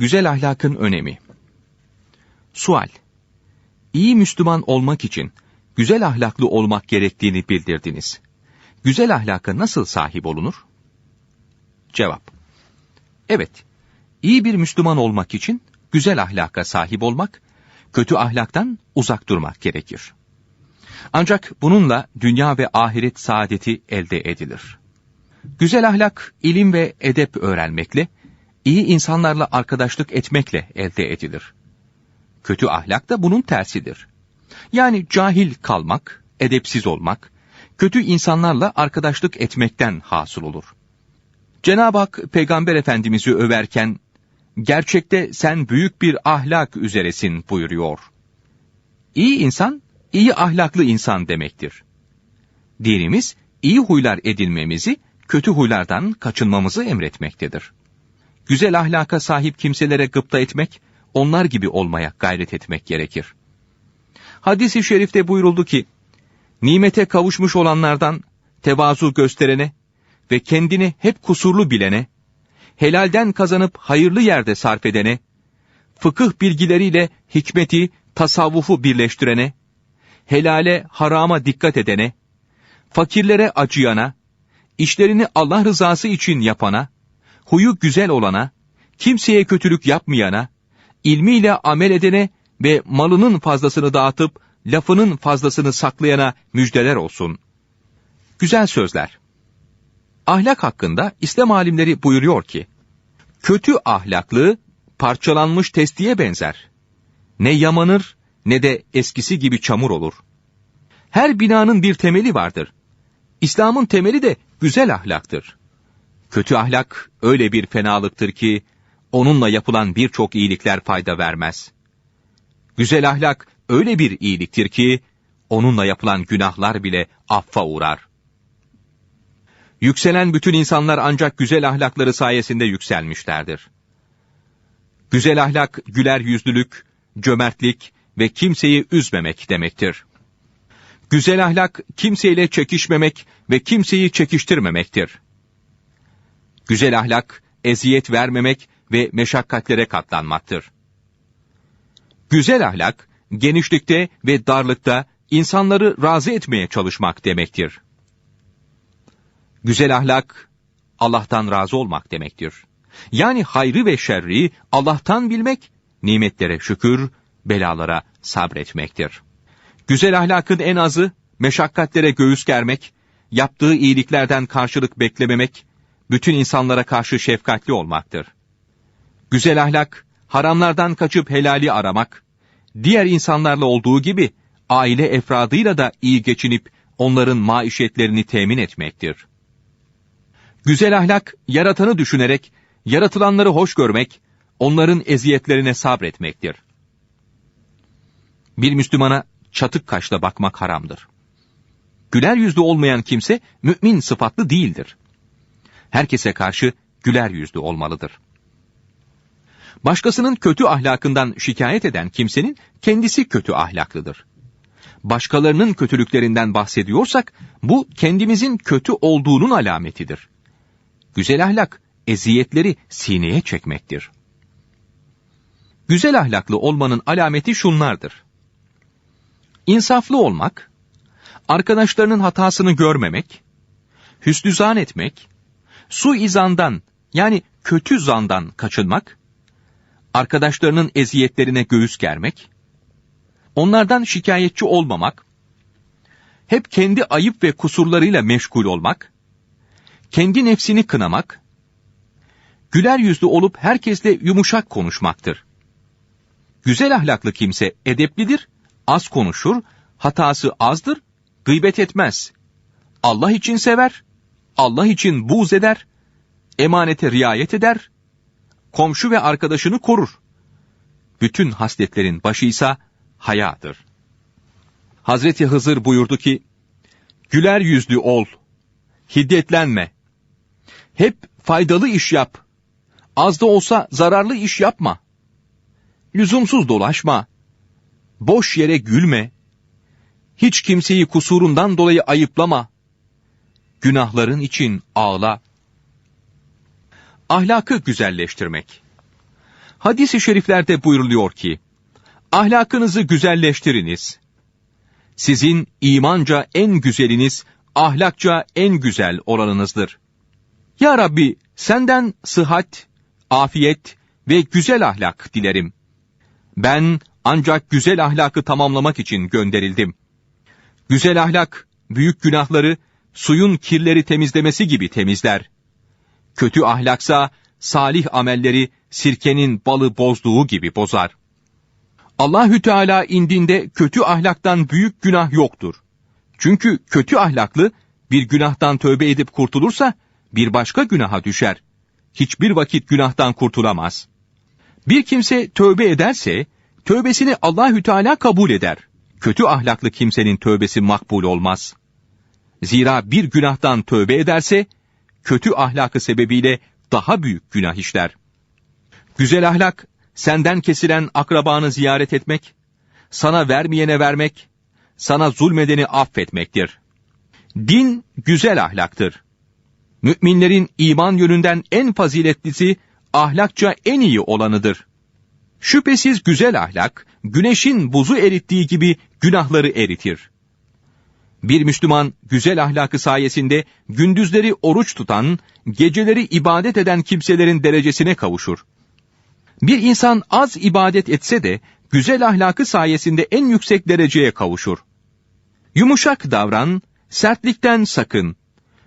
Güzel ahlakın önemi. Sual. İyi Müslüman olmak için güzel ahlaklı olmak gerektiğini bildirdiniz. Güzel ahlaka nasıl sahip olunur? Cevap. Evet, iyi bir Müslüman olmak için güzel ahlaka sahip olmak, kötü ahlaktan uzak durmak gerekir. Ancak bununla dünya ve ahiret saadeti elde edilir. Güzel ahlak, ilim ve edep öğrenmekle, iyi insanlarla arkadaşlık etmekle elde edilir. Kötü ahlak da bunun tersidir. Yani cahil kalmak, edepsiz olmak, kötü insanlarla arkadaşlık etmekten hasıl olur. Cenab-ı Hak Peygamber Efendimiz'i överken, gerçekte sen büyük bir ahlak üzeresin buyuruyor. İyi insan, iyi ahlaklı insan demektir. Dinimiz, iyi huylar edinmemizi, kötü huylardan kaçınmamızı emretmektedir. Güzel ahlaka sahip kimselere gıpta etmek, onlar gibi olmaya gayret etmek gerekir. Hadis-i şerifte buyuruldu ki, nimete kavuşmuş olanlardan tevazu gösterene ve kendini hep kusurlu bilene, helalden kazanıp hayırlı yerde sarf edene, fıkıh bilgileriyle hikmeti, tasavvufu birleştirene, helale, harama dikkat edene, fakirlere acıyana, işlerini Allah rızası için yapana, huyu güzel olana, kimseye kötülük yapmayana, ilmiyle amel edene ve malının fazlasını dağıtıp lafının fazlasını saklayana müjdeler olsun. Güzel sözler. Ahlak hakkında İslam alimleri buyuruyor ki, kötü ahlaklı parçalanmış testiye benzer. Ne yamanır ne de eskisi gibi çamur olur. Her binanın bir temeli vardır. İslam'ın temeli de güzel ahlaktır. Kötü ahlak öyle bir fenalıktır ki onunla yapılan birçok iyilikler fayda vermez. Güzel ahlak öyle bir iyiliktir ki onunla yapılan günahlar bile affa uğrar. Yükselen bütün insanlar ancak güzel ahlakları sayesinde yükselmişlerdir. Güzel ahlak, güler yüzlülük, cömertlik ve kimseyi üzmemek demektir. Güzel ahlak, kimseyle çekişmemek ve kimseyi çekiştirmemektir. Güzel ahlak, eziyet vermemek ve meşakkatlere katlanmaktır. Güzel ahlak, genişlikte ve darlıkta insanları razı etmeye çalışmak demektir. Güzel ahlak, Allah'tan razı olmak demektir. Yani hayrı ve şerri Allah'tan bilmek, nimetlere şükür, belalara sabretmektir. Güzel ahlakın en azı, meşakkatlere göğüs germek, yaptığı iyiliklerden karşılık beklememek, bütün insanlara karşı şefkatli olmaktır. Güzel ahlak, haramlardan kaçıp helali aramak, diğer insanlarla olduğu gibi aile efradıyla da iyi geçinip onların maişetlerini temin etmektir. Güzel ahlak, yaratanı düşünerek, yaratılanları hoş görmek, onların eziyetlerine sabretmektir. Bir Müslümana çatık kaşla bakmak haramdır. Güler yüzlü olmayan kimse mümin sıfatlı değildir. Herkese karşı güler yüzlü olmalıdır. Başkasının kötü ahlakından şikayet eden kimsenin kendisi kötü ahlaklıdır. Başkalarının kötülüklerinden bahsediyorsak bu kendimizin kötü olduğunun alametidir. Güzel ahlak eziyetleri sineye çekmektir. Güzel ahlaklı olmanın alameti şunlardır. İnsaflı olmak, arkadaşlarının hatasını görmemek, hüsnü zan etmek, su izandan yani kötü zandan kaçınmak, arkadaşlarının eziyetlerine göğüs germek, onlardan şikayetçi olmamak, hep kendi ayıp ve kusurlarıyla meşgul olmak, kendi nefsini kınamak, güler yüzlü olup herkesle yumuşak konuşmaktır. Güzel ahlaklı kimse edeplidir, az konuşur, hatası azdır, gıybet etmez. Allah için sever, Allah için buğz eder, emanete riayet eder, komşu ve arkadaşını korur. Bütün hasletlerin başıysa hayadır. Hazreti Hızır buyurdu ki, Güler yüzlü ol, hiddetlenme. Hep faydalı iş yap. Az da olsa zararlı iş yapma. Lüzumsuz dolaşma. Boş yere gülme. Hiç kimseyi kusurundan dolayı ayıplama. Günahların için ağla ahlakı güzelleştirmek. Hadis-i şeriflerde buyuruluyor ki, ahlakınızı güzelleştiriniz. Sizin imanca en güzeliniz, ahlakça en güzel olanınızdır. Ya Rabbi, senden sıhhat, afiyet ve güzel ahlak dilerim. Ben ancak güzel ahlakı tamamlamak için gönderildim. Güzel ahlak, büyük günahları, suyun kirleri temizlemesi gibi temizler. Kötü ahlaksa, salih amelleri sirkenin balı bozduğu gibi bozar. Allahü Teala indinde kötü ahlaktan büyük günah yoktur. Çünkü kötü ahlaklı bir günahtan tövbe edip kurtulursa bir başka günaha düşer. Hiçbir vakit günahtan kurtulamaz. Bir kimse tövbe ederse tövbesini Allahü Teala kabul eder. Kötü ahlaklı kimsenin tövbesi makbul olmaz. Zira bir günahtan tövbe ederse kötü ahlakı sebebiyle daha büyük günah işler. Güzel ahlak senden kesilen akrabanı ziyaret etmek, sana vermeyene vermek, sana zulmedeni affetmektir. Din güzel ahlaktır. Müminlerin iman yönünden en faziletlisi, ahlakça en iyi olanıdır. Şüphesiz güzel ahlak, güneşin buzu erittiği gibi günahları eritir. Bir Müslüman güzel ahlakı sayesinde gündüzleri oruç tutan, geceleri ibadet eden kimselerin derecesine kavuşur. Bir insan az ibadet etse de güzel ahlakı sayesinde en yüksek dereceye kavuşur. Yumuşak davran, sertlikten sakın.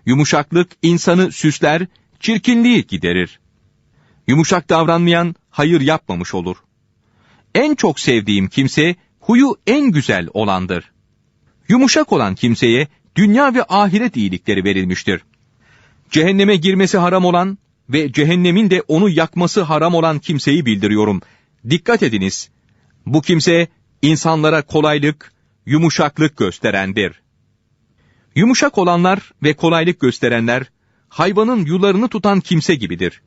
Yumuşaklık insanı süsler, çirkinliği giderir. Yumuşak davranmayan hayır yapmamış olur. En çok sevdiğim kimse huyu en güzel olandır. Yumuşak olan kimseye dünya ve ahiret iyilikleri verilmiştir. Cehenneme girmesi haram olan ve cehennemin de onu yakması haram olan kimseyi bildiriyorum. Dikkat ediniz. Bu kimse insanlara kolaylık, yumuşaklık gösterendir. Yumuşak olanlar ve kolaylık gösterenler hayvanın yularını tutan kimse gibidir.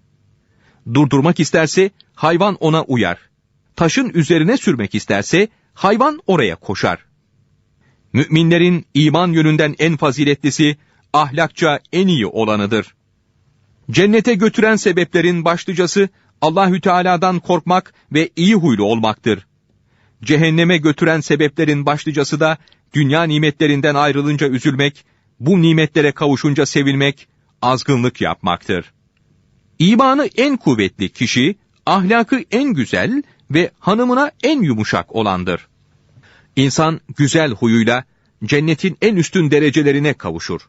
Durdurmak isterse hayvan ona uyar. Taşın üzerine sürmek isterse hayvan oraya koşar. Müminlerin iman yönünden en faziletlisi ahlakça en iyi olanıdır. Cennete götüren sebeplerin başlıcası Allahü Teala'dan korkmak ve iyi huylu olmaktır. Cehenneme götüren sebeplerin başlıcası da dünya nimetlerinden ayrılınca üzülmek, bu nimetlere kavuşunca sevilmek, azgınlık yapmaktır. İmanı en kuvvetli kişi, ahlakı en güzel ve hanımına en yumuşak olandır. İnsan güzel huyuyla cennetin en üstün derecelerine kavuşur.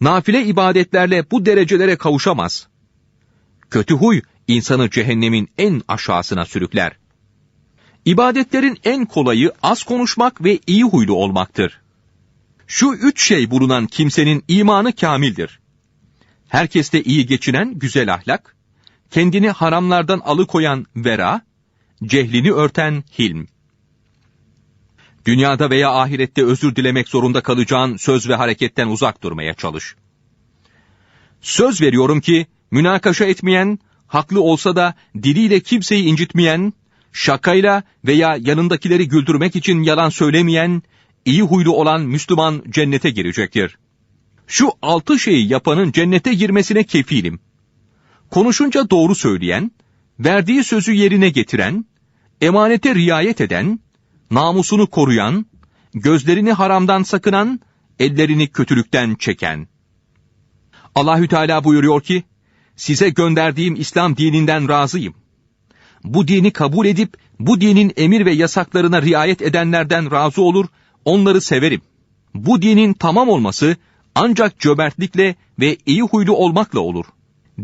Nafile ibadetlerle bu derecelere kavuşamaz. Kötü huy insanı cehennemin en aşağısına sürükler. İbadetlerin en kolayı az konuşmak ve iyi huylu olmaktır. Şu üç şey bulunan kimsenin imanı kamildir. Herkeste iyi geçinen güzel ahlak, kendini haramlardan alıkoyan vera, cehlini örten hilm. Dünyada veya ahirette özür dilemek zorunda kalacağın söz ve hareketten uzak durmaya çalış. Söz veriyorum ki, münakaşa etmeyen, haklı olsa da diliyle kimseyi incitmeyen, şakayla veya yanındakileri güldürmek için yalan söylemeyen, iyi huylu olan Müslüman cennete girecektir. Şu altı şeyi yapanın cennete girmesine kefilim. Konuşunca doğru söyleyen, verdiği sözü yerine getiren, emanete riayet eden, namusunu koruyan, gözlerini haramdan sakınan, ellerini kötülükten çeken. Allahü Teala buyuruyor ki, size gönderdiğim İslam dininden razıyım. Bu dini kabul edip, bu dinin emir ve yasaklarına riayet edenlerden razı olur, onları severim. Bu dinin tamam olması, ancak cömertlikle ve iyi huylu olmakla olur.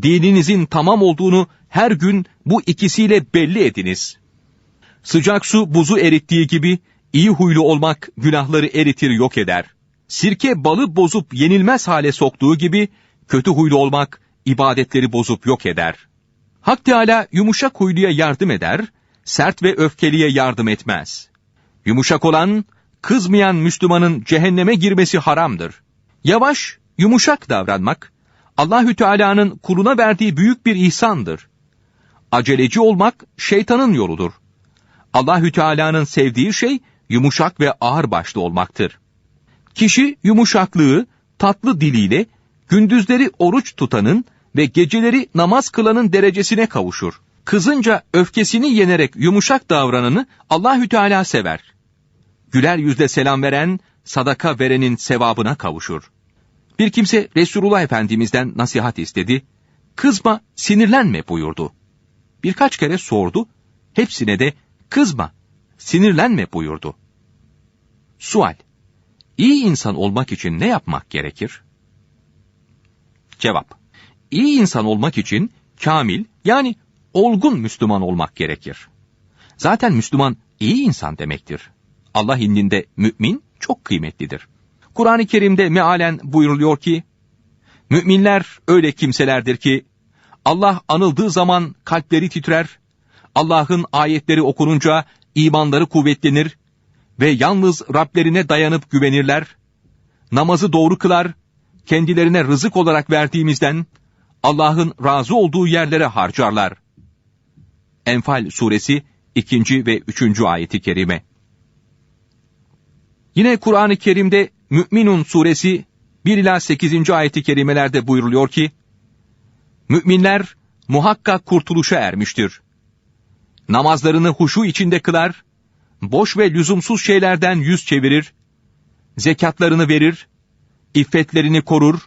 Dininizin tamam olduğunu her gün bu ikisiyle belli ediniz. Sıcak su buzu erittiği gibi iyi huylu olmak günahları eritir yok eder. Sirke balı bozup yenilmez hale soktuğu gibi kötü huylu olmak ibadetleri bozup yok eder. Hak Teala yumuşak huyluya yardım eder, sert ve öfkeliye yardım etmez. Yumuşak olan, kızmayan Müslümanın cehenneme girmesi haramdır. Yavaş, yumuşak davranmak, Allahü Teala'nın kuluna verdiği büyük bir ihsandır. Aceleci olmak şeytanın yoludur. Allahü Teala'nın sevdiği şey yumuşak ve ağır başlı olmaktır. Kişi yumuşaklığı tatlı diliyle gündüzleri oruç tutanın ve geceleri namaz kılanın derecesine kavuşur. Kızınca öfkesini yenerek yumuşak davrananı Allahü Teala sever. Güler yüzle selam veren, sadaka verenin sevabına kavuşur. Bir kimse Resulullah Efendimiz'den nasihat istedi. Kızma, sinirlenme buyurdu. Birkaç kere sordu. Hepsine de kızma, sinirlenme buyurdu. Sual. İyi insan olmak için ne yapmak gerekir? Cevap. İyi insan olmak için kamil yani olgun Müslüman olmak gerekir. Zaten Müslüman iyi insan demektir. Allah indinde mümin çok kıymetlidir. Kur'an-ı Kerim'de mealen buyuruluyor ki, Müminler öyle kimselerdir ki, Allah anıldığı zaman kalpleri titrer, Allah'ın ayetleri okununca imanları kuvvetlenir ve yalnız Rablerine dayanıp güvenirler, namazı doğru kılar, kendilerine rızık olarak verdiğimizden Allah'ın razı olduğu yerlere harcarlar. Enfal suresi 2. ve 3. ayeti kerime. Yine Kur'an-ı Kerim'de Mü'minun suresi 1 ila 8. ayeti kerimelerde buyuruluyor ki, Müminler muhakkak kurtuluşa ermiştir. Namazlarını huşu içinde kılar, boş ve lüzumsuz şeylerden yüz çevirir, zekatlarını verir, iffetlerini korur,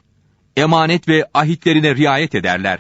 emanet ve ahitlerine riayet ederler.